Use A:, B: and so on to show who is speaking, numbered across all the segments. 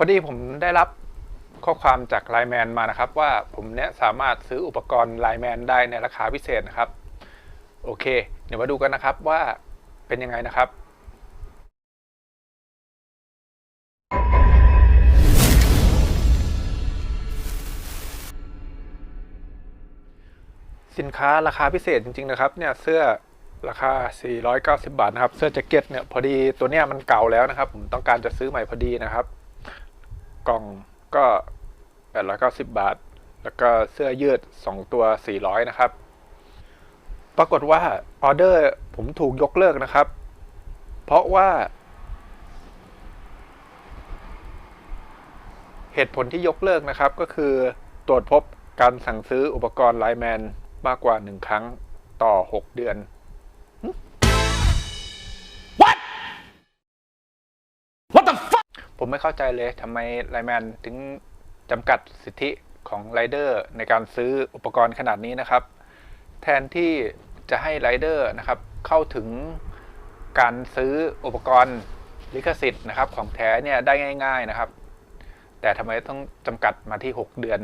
A: พอดีผมได้รับข้อความจากไลแมนมานะครับ ว่าผมเนี่ยสามารถซื้ออุปกรณ์ไลแมนได้ในราคาพิเศษนะครับ โอเค เดี๋ยวมาดูกันนะครับว่าเป็นยังไงนะครับสินค้าราคาพิเศษจริงๆนะครับเนี่ยเสื้อราคา 490 บาทนะครับ เสื้อแจ็คเก็ตเนี่ยพอดีตัวเนี้ยมันเก่าแล้วนะครับ ผมต้องการจะซื้อใหม่พอดีนะครับ กล่องก็890 บาท แล้วก็เสื้อยืด 2 ตัว 400 นะครับ ปรากฏว่าออเดอร์ผมถูกยกเลิกนะครับ เพราะว่า เหตุผลที่ยกเลิกนะครับก็คือตรวจพบการสั่งซื้ออุปกรณ์ไลแมนมากกว่า 1 ครั้งต่อ 6 เดือน
B: What? What the f-
A: ผมไม่เข้าใจเลยทำไมไลแมนถึงจำกัดสิทธิของไรเดอร์ในการซื้ออุปกรณ์ขนาดนี้นะครับ แทนที่จะให้ไรเดอร์นะครับเข้าถึงการซื้ออุปกรณ์ลิขสิทธิ์นะครับของแท้เนี่ยได้ง่าย ๆนะครับ แต่ทำไมต้องจำกัดมาที่ 6 เดือน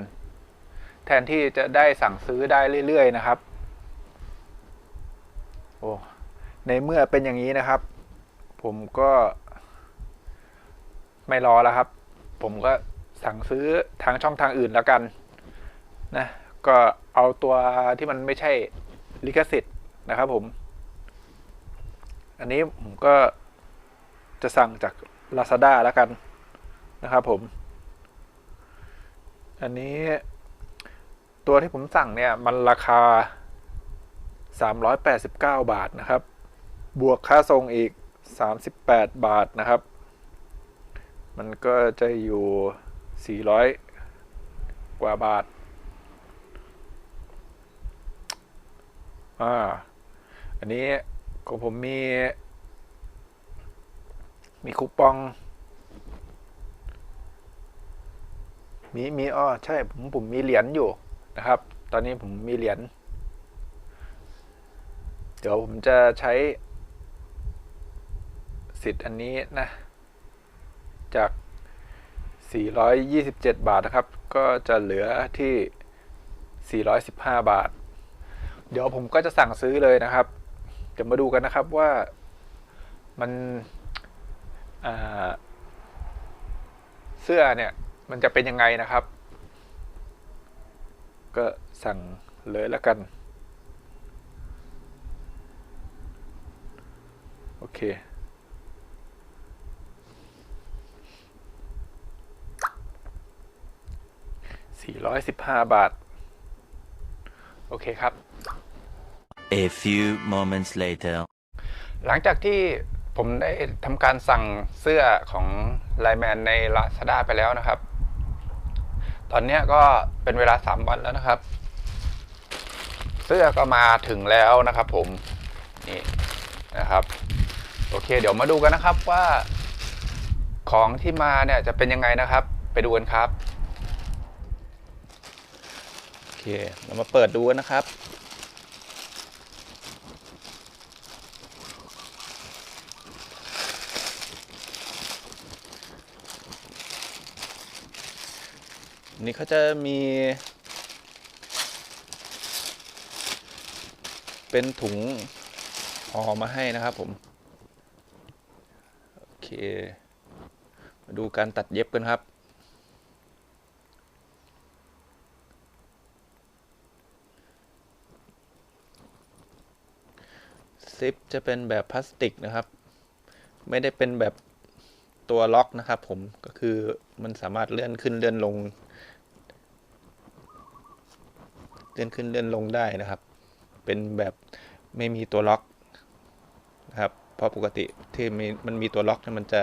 A: แทนที่จะได้สั่งซื้อได้เรื่อยๆนะครับโอ้ในเมื่อเป็นอย่างนี้นะครับ ผมก็ ไม่รอแล้วครับ ผมก็สั่งซื้อทางช่องทางอื่นแล้วกันนะก็เอาตัวที่มันไม่ใช่ลิขสิทธิ์นะครับผม อันนี้ผมก็จะสั่งจาก Lazada แล้วกันนะครับผม อันนี้ตัวที่ผมสั่งเนี่ย มันราคา 389 บาทนะครับ บวกค่าส่งอีก 38 บาทนะครับ มันก็จะอยู่ 400 กว่าบาท อ่า อันนี้ของผมมี มีคูปอง มี มีอ้อใช่ ผมผมมีเหรียญอยู่นะครับ ตอนนี้ผมมีเหรียญ เดี๋ยวผมจะใช้สิทธิ์อันนี้นะ จาก 427 บาทนะครับ ก็จะเหลือที่ 415 บาท เดี๋ยวผมก็จะสั่งซื้อเลยนะครับจะมาดูกันนะครับว่ามันเสื้อเนี่ยมันจะเป็นยังไงนะครับ ก็สั่งเลยแล้วกัน โอเค 415 บาท โอเคครับ
C: A few moments later.
A: หลังจากที่ผมได้ทำการสั่งเสื้อของไลแมนใน Lazada ไปแล้วนะครับ ตอนเนี้ยก็เป็นเวลา 3 วันแล้วนะครับ เสื้อก็มาถึงแล้วนะครับผม นี่นะครับ โอเค เดี๋ยวมาดูกันนะครับว่าของที่มาเนี่ยจะเป็นยังไงนะครับ ไปดูกันครับโอ เคเรามาเปิดดูกันนะครับ นี่เขาจะมี เป็นถุงห่อมาให้นะครับผม โอเค มาดูการตัดเย็บกันครับ ซิปจะเป็นแบบพลาสติกนะครับ ไม่ได้เป็นแบบตัวล็อกนะครับ ผมก็คือมันสามารถเลื่อนขึ้นเลื่อนลง เลื่อนขึ้นเลื่อนลงได้นะครับ เป็นแบบไม่มีตัวล็อกนะครับเพราะปกติที่มีมันมีตัวล็อกเนี่ยมันจะ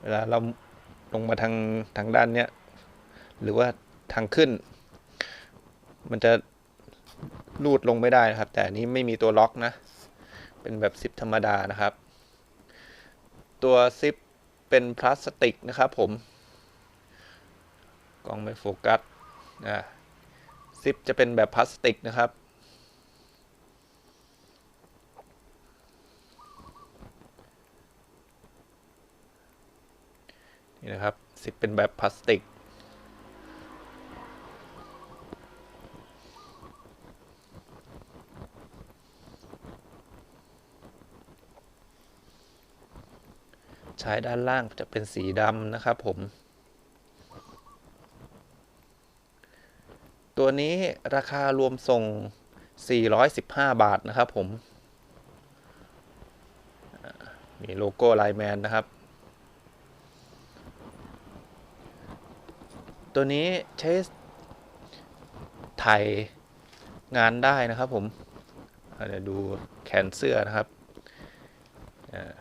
A: เวลาเราลงมาทางทางด้านเนี้ยหรือว่าทางขึ้น มันจะลูดลงไม่ได้นะครับ แต่นี้ไม่มีตัวล็อกนะ เป็นแบบซิปธรรมดานะครับ ตัวซิปเป็นพลาสติกนะครับผมกล้องไม่โฟกัสอ่าซิปจะเป็นแบบพลาสติกนะครับ
D: นี่นะครับสิบเป็นแบบพลาสติก ใช้ด้านล่างจะเป็นสีดำนะครับผม ตัวนี้ราคารวมส่ง 415 บาทนะครับผม มีโลโก้ไลแมนนะครับ ตัวนี้ใช้ถ่ายงานได้นะครับผมอ่าเดี๋ยวดูแขนเสื้อนะครับอ่า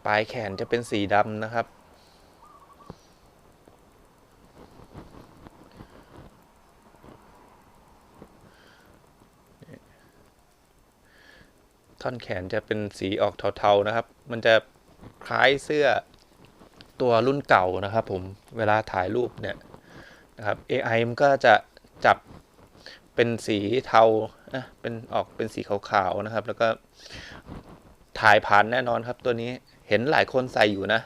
D: ป ลายแขนจะเป็นสีดำนะครับ ท่อนแขนจะเป็นสีออกเทาๆนะครับ มันจะคล้ายเสื้อตัวรุ่นเก่านะครับผม เวลาถ่ายรูปเนี่ยนะครับ AI มันก็จะจับเป็นสีเทานะเป็นออกเป็นสีขาวๆนะครับ แล้วก็ถ่ายผ่านแน่นอนครับตัวนี้ เห็นหลายคนใส่อยู่นะ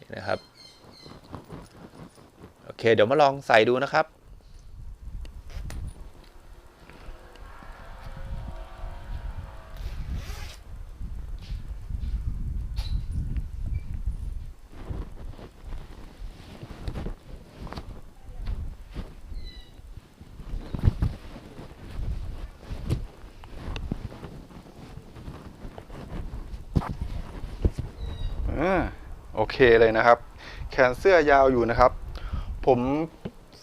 D: นี่นะครับ โอเค เดี๋ยวมาลองใส่ดูนะครับ
A: อ่าโอ เคเลยนะครับ แขนเสื้อยาวอยู่นะครับ ผม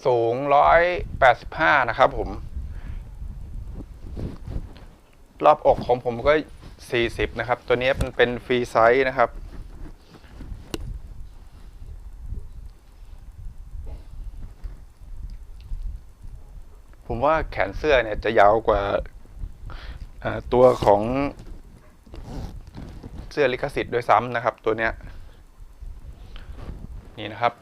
A: สูงร้อยแปดสิบห้านะครับผม รอบอกของผมก็สี่สิบนะครับ ตัวนี้มันเป็นฟรีไซส์นะครับผมว่าแขนเสื้อเนี่ยจะยาวกว่าตัวของเสื้อลิขสิทธิ์ด้วยซ้ำนะครับ ตัวเนี้ย นี่นะครับ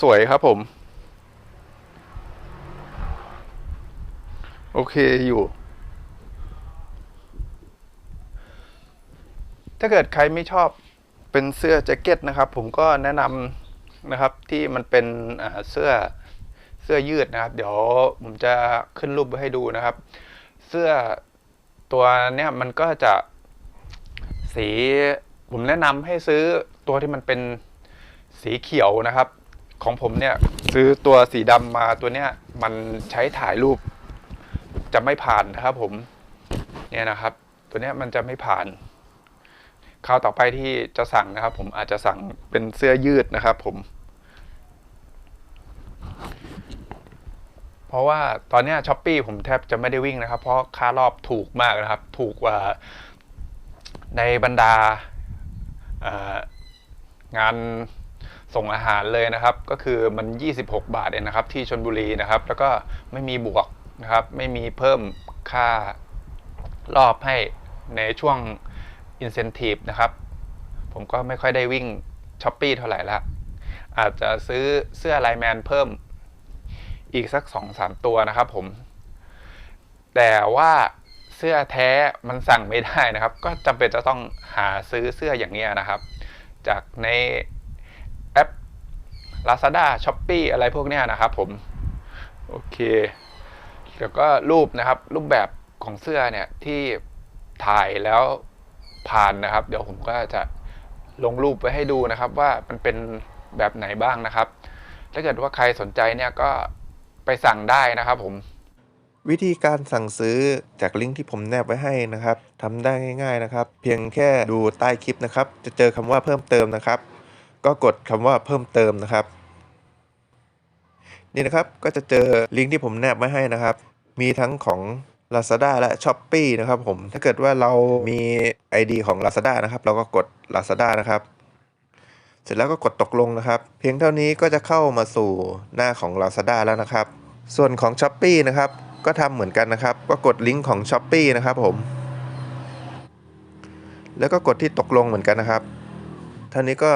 A: สวยครับผม โอเคอยู่ ถ้าเกิดใครไม่ชอบเป็นเสื้อแจ็คเก็ตนะครับ ผมก็แนะนำนะครับที่มันเป็นเสื้อ เสื้อยืดนะครับ เดี๋ยวผมจะขึ้นรูปไว้ให้ดูนะครับ เสื้อตัวเนี้ยมันก็จะสีผมแนะนำให้ซื้อตัวที่มันเป็นสีเขียวนะครับ ของผมเนี่ยซื้อตัวสีดำมาตัวเนี้ยมันใช้ถ่ายรูปจะไม่ผ่านนะครับผมเนี่ยนะครับ ตัวเนี้ยมันจะไม่ผ่านคราวต่อไปที่จะสั่งนะครับ ผมอาจจะสั่งเป็นเสื้อยืดนะครับ ผม เพราะว่าตอนนี้ช้อปปีผมแทบจะไม่ได้วิ่งนะครับ เพราะค่ารอบถูกมากนะครับ ถูกกว่าในบรรดางานส่งอาหารเลยนะครับ ก็คือมัน 26 บาทเองนะครับ ที่ชนบุรีนะครับ แล้วก็ไม่มีบวกนะครับ ไม่มีเพิ่มค่ารอบให้ในช่วง incentive นะครับ ผมก็ไม่ค่อยได้วิ่งช้อปปีเท่าไหร่ละอาจจะซื้อเสื้อไลแมนเพิ่ม อีกสักสองสามตัวนะครับผม แต่ว่าเสื้อแท้มันสั่งไม่ได้นะครับ ก็จำเป็นจะต้องหาซื้อเสื้ออย่างเนี้ยนะครับ จากในแอป Lazada s h o p e e อะไรพวกเนี้ยนะครับผม โอเคแล้วก็รูปนะครับ รูปแบบของเสื้อเนี่ยที่ถ่ายแล้วผ่านนะครับ เดี๋ยวผมก็จะลงรูปไว้ให้ดูนะครับว่ามันเป็นแบบไหนบ้างนะครับ ถ้าเกิดว่าใครสนใจเนี่ยก็ ไปสั่งได้นะครับผม
E: วิธีการสั่งซื้อจากลิงก์ที่ผมแนบไว้ให้นะครับทำได้ง่าย ๆนะครับ เพียงแค่ดูใต้คลิปนะครับ จะเจอคำว่าเพิ่มเติมนะครับ ก็กดคำว่าเพิ่มเติมนะครับ นี่นะครับก็จะเจอลิงก์ที่ผมแนบไว้ให้นะครับ มีทั้งของ Lazada และ s h o p e e นะครับผมถ้าเกิดว่าเรามี ID ของ Lazada นะครับ เราก็กด Lazada นะครับ เสร็จแล้วก็กดตกลงนะครับ เพียงเท่านี้ก็จะเข้ามาสู่หน้าของ Lazada แล้วนะครับ ส่วนของ s h o p e e นะครับก็ทำเหมือนกันนะครับ ก็กดลิงก์ของ s h o p e e นะครับผม แล้วก็กดที่ตกลงเหมือนกันนะครับเท่านี้ก็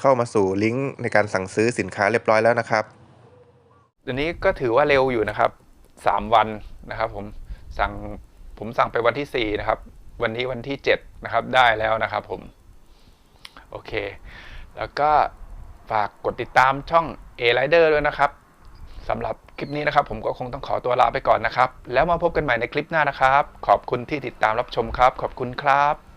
E: เข้ามาสู่ลิงก์ในการสั่งซื้อสินค้าเรียบร้อยแล้วนะครับ
A: อันนี้ก็ถือว่าเร็วอยู่นะครับสามวันนะครับ ผมสั่งผมสั่งไปวันที่สี่นะครับ วันนี้วันที่เจ็ดนะครับได้แล้วนะครับผม โอเค แล้วก็ฝากกดติดตามช่อง A Rider ด้วยนะครับสำหรับคลิปนี้นะครับ ผมก็คงต้องขอตัวลาไปก่อนนะครับ แล้วมาพบกันใหม่ในคลิปหน้านะครับ ขอบคุณที่ติดตามรับชมครับ ขอบคุณครับ